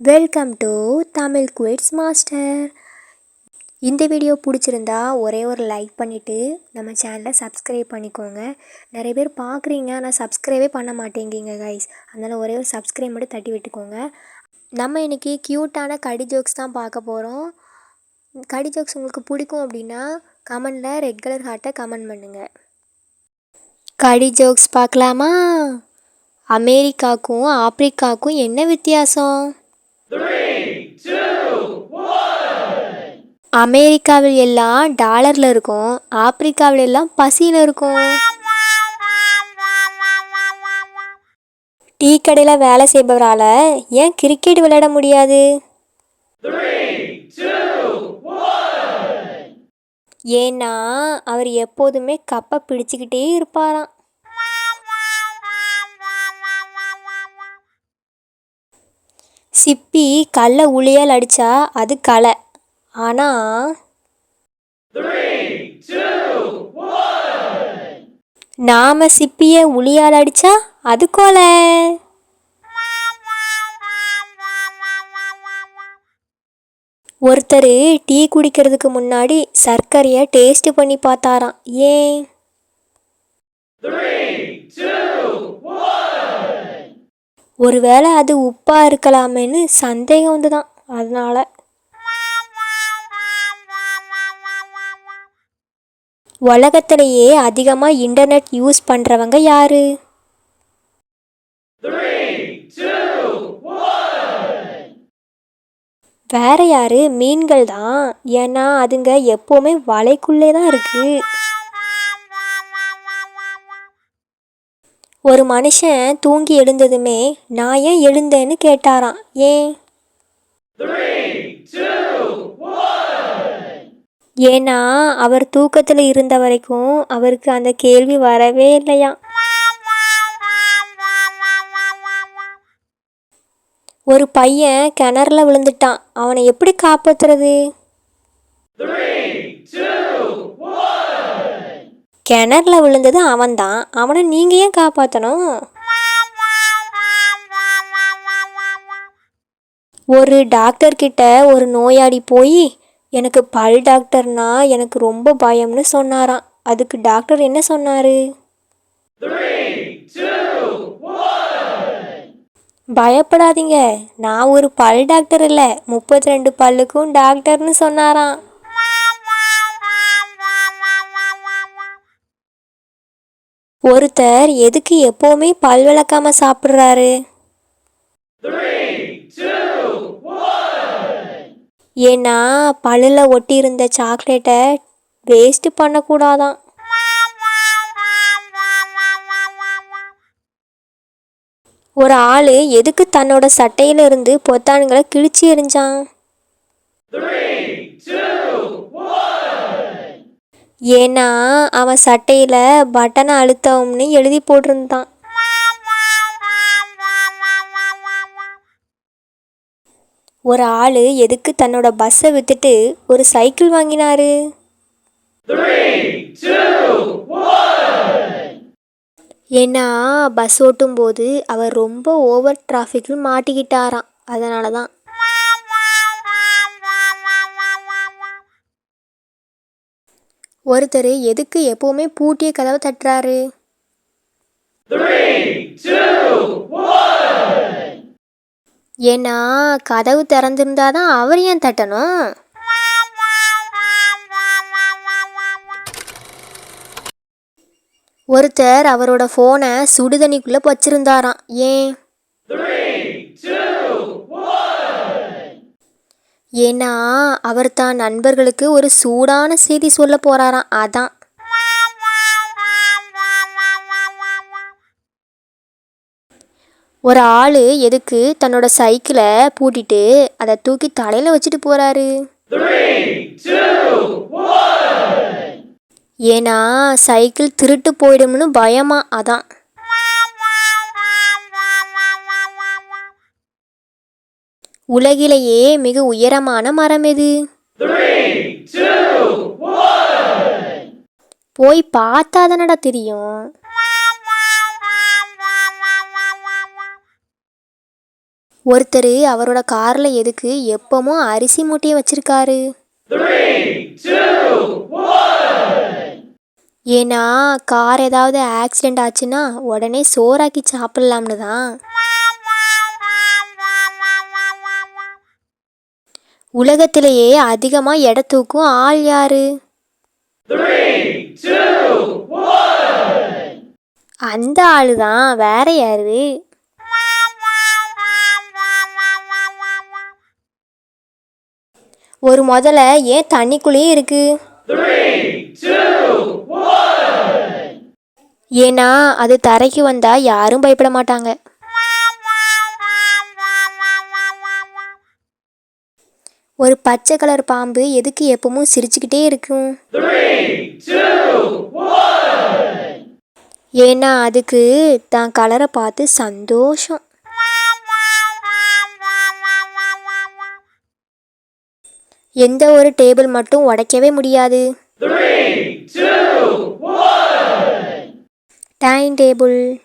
Welcome to Tamil quiz master இந்த video பிடிச்சிருந்தா ஒரே ஒரு லைக் பண்ணிவிட்டு நம்ம சேனலை சப்ஸ்கிரைப் பண்ணிக்கோங்க. நிறைய பேர் பார்க்குறீங்க ஆனால் சப்ஸ்கிரைபே பண்ண மாட்டேங்கிங்க கைஸ் அதனால் ஒரே ஒரு சப்ஸ்கிரைப் மட்டும் தட்டி விட்டுக்கோங்க. நம்ம இன்றைக்கி க்யூட்டான கடி ஜோக்ஸ் தான் பார்க்க போகிறோம் கடி ஜோக்ஸ் உங்களுக்கு பிடிக்கும் அப்படின்னா கமெண்டில் ரெட் கலர் ஹார்ட்டை கமெண்ட் பண்ணுங்கள் கடி ஜோக்ஸ் பார்க்கலாமா? அமெரிக்காவுக்கும் ஆப்பிரிக்காவுக்கும் என்ன வித்தியாசம்? அமெரிக்காவில் எல்லாம் டாலரில் இருக்கும் ஆப்பிரிக்காவில் எல்லாம் பசியில் இருக்கும். டீ கடையில் வேலை செய்பவரால் ஏன் கிரிக்கெட் விளையாட முடியாது? ஏன்னா அவர் எப்போதுமே கப்பை பிடிச்சிக்கிட்டே இருப்பாராம். சிப்பி கல்லை உளியால் அடித்தா அது களை ஆனால் நாம சிப்பியை உளியால் அடித்தா அது கொலை. ஒருத்தர் டீ குடிக்கிறதுக்கு முன்னாடி சர்க்கரையை டேஸ்ட் பண்ணி பார்த்தாராம். ஏன்? ஒருவேளை அது உப்பா இருக்கலாமேன்னு சந்தேகம் வந்துதான். அதனால உலகத்திலேயே அதிகமாக இன்டர்நெட் யூஸ் பண்ணுறவங்க யார்? வேற யாரு? மீன்கள் தான். ஏன்னா அதுங்க எப்போவுமே வலைக்குள்ளே தான் இருக்கு. ஒரு மனுஷன் தூங்கி எழுந்ததுமே நான் ஏன் எழுந்தேன்னு கேட்டாராம். ஏன்? ஏன்னா அவர் தூக்கத்தில் இருந்த வரைக்கும் அவருக்கு அந்த கேள்வி வரவே இல்லையா? ஒரு பையன் கிணறுல விழுந்துட்டான். அவனை எப்படி காப்பாத்துறது? கிணறுல விழுந்தது அவன்தான். அவனை நீங்கள் ஏன் காப்பாற்றணும் ஒரு டாக்டர் கிட்ட ஒரு நோயாளி போய் எனக்கு பல் டாக்டர்னா எனக்கு ரொம்ப பயம்னு சொன்னாராம். அதுக்கு டாக்டர் என்ன சொன்னாரு? பயப்படாதீங்க. நான் ஒரு பல் டாக்டர் இல்லை. முப்பத்தி ரெண்டு பல்லுக்கும் டாக்டர்னு சொன்னாராம். ஒருத்தர் எதுக்கு எப்போவுமே பல் விளக்காம சாப்பிட்றாரு? ஏன்னா பல்லில் ஒட்டி இருந்த சாக்லேட்டை வேஸ்ட் பண்ணக்கூடாதான். ஒரு ஆள் எதுக்கு தன்னோட சட்டையில இருந்து பொத்தான்களை கிழிச்சு எறிஞ்சான்? ஏன்னா அவன் சட்டையில் பட்டனை அழுத்தவும்னு எழுதி போட்டிருந்தான். ஒரு ஆள் எதுக்கு தன்னோட பஸ்ஸை வித்துட்டு ஒரு சைக்கிள் வாங்கினாரு? ஏன்னா பஸ் ஓட்டும் போது அவர் ரொம்ப ஓவர் டிராஃபிக்கில் மாட்டிக்கிட்டாராம். அதனால தான் ஒருத்தர் எதுக்கு எப்போவுமே பூட்டிய கதவை தட்டுறாரு? ஏன்னா கதவு திறந்திருந்தா தான் அவர் ஏன் தட்டணும்? ஒருத்தர் அவரோட ஃபோனை சுடுதண்ணிக்குள்ளே வச்சிருந்தாராம். ஏன்? ஏன்னா அவர் தான் நண்பர்களுக்கு ஒரு சூடான செய்தி சொல்ல போகிறாராம் அதான். ஒரு ஆளு எதுக்கு தன்னோட சைக்கிளை பூட்டிட்டு அதை தூக்கி தலையில் வச்சுட்டு போறாரு. ஏன்னா சைக்கிள் திருட்டு போயிடும்னு பயமா அதான். உலகிலேயே மிக உயரமான மரம் எது? போய் பார்த்தா தானடா தெரியும். ஒருத்தர் அவரோட காரில் எதுக்கு எப்பவும் அரிசி மூட்டையை வச்சிருக்காரு. ஏன்னா கார் ஏதாவது ஆக்சிடெண்ட் ஆச்சுன்னா உடனே சோறாக்கி சாப்பிட்லாம்னு தான். உலகத்திலேயே அதிகமாக எடை தூக்கும் ஆள் யாரு? அந்த ஆளு தான் வேற யாரு? ஒரு முதல்ல ஏன் தண்ணிக்குள்ளேயே இருக்கு? ஏன்னா அது தரைக்கு வந்தா யாரும் பயப்பட மாட்டாங்க. ஒரு பச்சை கலர் பாம்பு எதுக்கு எப்பவும் சிரிச்சுக்கிட்டே இருக்கும்? ஏன்னா அதுக்கு தான் கலரை பார்த்து சந்தோஷம். எந்த ஒரு டேபிள் மட்டும் உடைக்கவே முடியாது. Time table